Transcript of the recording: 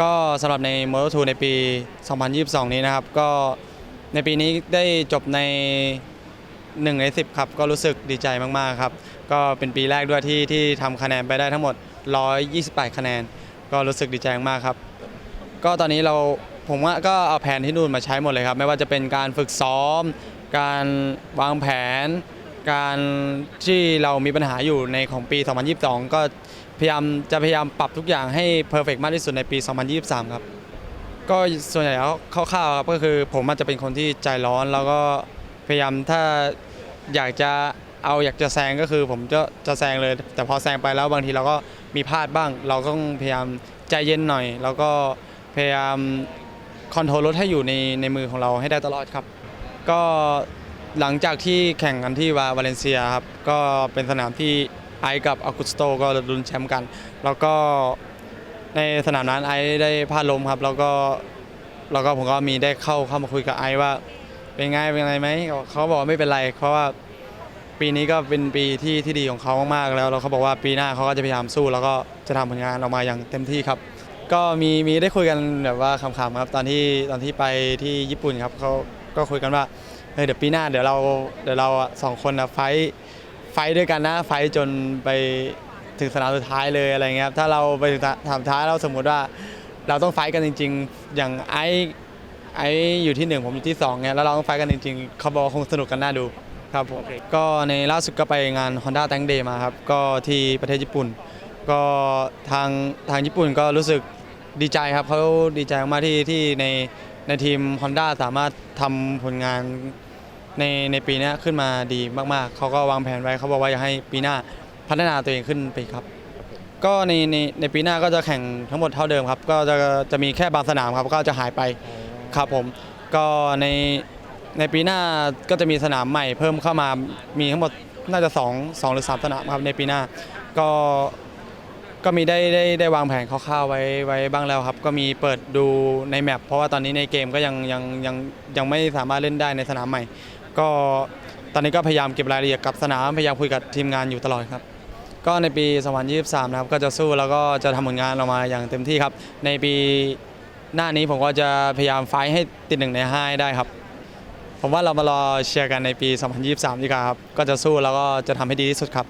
ก็สำหรับใน Moto 2 ในปี 2022 นี้นะครับ ก็ในปีนี้ได้จบใน 1 ใน 10 ครับ ก็รู้สึกดีใจมาก ๆ ครับ ก็เป็นปีแรกด้วยที่ที่ทำคะแนนไปได้ทั้งหมด 128 คะแนน ก็รู้สึกดีใจมากครับ ก็ตอนนี้เราผมว่าก็เอาแผนที่นู่นมาใช้หมดเลยครับ ไม่ว่าจะเป็นการฝึกซ้อม การวางแผน การที่เรามีปัญหาอยู่ในของปี 2022 ก็พยายามจะพยายามปรับทุกอย่างให้เพอร์เฟกมากที่สุดในปี 2023 ครับ ก็ส่วนใหญ่แล้วคร่าวๆครับก็คือผมอาจจะเป็นคนที่ใจร้อนแล้วก็พยายามถ้าอยากจะเอาอยากจะแซงก็คือผมจะจะแซงเลย แต่พอแซงไปแล้วบางทีเราก็มีพลาดบ้าง เราก็ต้องพยายามใจเย็นหน่อย แล้วก็พยายามคอนโทรลรถให้อยู่ในในมือของเราให้ได้ตลอดครับ ก็ หลังจากที่แข่งกันที่วาวาเลนเซียครับก็เป็นสนามที่ไอกับอากุสโตก็ลุ้นแชมป์กัน แล้วก็ในสนามนั้นไอได้พลาดล้มครับ แล้วก็แล้วก็ผมก็มีได้เข้าเข้ามาคุยกับไอว่า เป็นไงเป็นไงไหมเขาบอกว่าไม่เป็นไร เพราะว่าปีนี้ก็เป็นปีที่ที่ดีของเขามากๆแล้วแล้วเขาบอกว่าปีหน้าเขาก็จะพยายามสู้ แล้วก็จะทำผลงานออกมาอย่างเต็มที่ครับ ก็มีมีได้คุยกันแบบว่าขำๆครับตอนที่ตอนที่ไปที่ญี่ปุ่นครับเขาก็คุยกันว่า เฮ้ยเดี๋ยวปีหน้าเดี๋ยวเราเดี๋ยวเราอะสองคนอะไฟท์ไฟท์ด้วยกันนะไฟท์จนไปถึงสนามสุดท้ายเลยอะไรเงี้ยครับถ้าเราไปถึงสนามสุดท้ายเราสมมติว่าเราต้องไฟท์กันจริง ๆ อย่างไอซ์ไอซ์อยู่ที่หนึ่งผมอยู่ที่สองเนี่ยแล้วเราต้องไฟท์กันจริงๆเขาบอกว่าคงสนุกกันน่าดูครับผมก็ในล่าสุดก็ไปงาน Honda Tank Day มาครับก็ที่ประเทศญี่ปุ่น ก็ทางทางญี่ปุ่นก็รู้สึกดีใจครับเขาดีใจมากที่ที่ใน ในทีม Honda สามารถทำผลงานในในปีเนี้ยขึ้นมาดีมากๆ เขาก็วางแผนไว้เขาบอกว่าอยากให้ปีหน้าพัฒนาตัวเองขึ้นไปอีกครับ ก็ในในในปีหน้าก็จะแข่งทั้งหมดเท่าเดิมครับ ก็จะจะมีแค่บางสนามครับก็จะหายไปครับผม ก็ในในปีหน้าก็จะมีสนามใหม่เพิ่มเข้ามามีทั้งหมดน่าจะ2 2หรือ3สนามครับในปีหน้า ก็ ก็มีได้ได้ได้วางแผนคร่าวๆไว้ไว้บ้างแล้วครับ ก็มีเปิดดูในแมปเพราะว่าตอนนี้ในเกมก็ยังยังยังยังไม่สามารถเล่นได้ในสนามใหม่ ก็ตอนนี้ก็พยายามเก็บรายละเอียดกับสนามพยายามคุยกับทีมงานอยู่ตลอดครับ ก็ในปี2023นะครับก็จะสู้แล้วก็จะทำผลงานออกมาอย่างเต็มที่ครับ ในปีหน้านี้ผมก็จะพยายามไฟท์ให้ติดหนึ่งในห้าให้ได้ครับ ผมว่าเรามารอเชียร์กันในปี 2023 ดีกว่าครับ ก็จะสู้แล้วก็จะทำให้ดีที่สุดครับ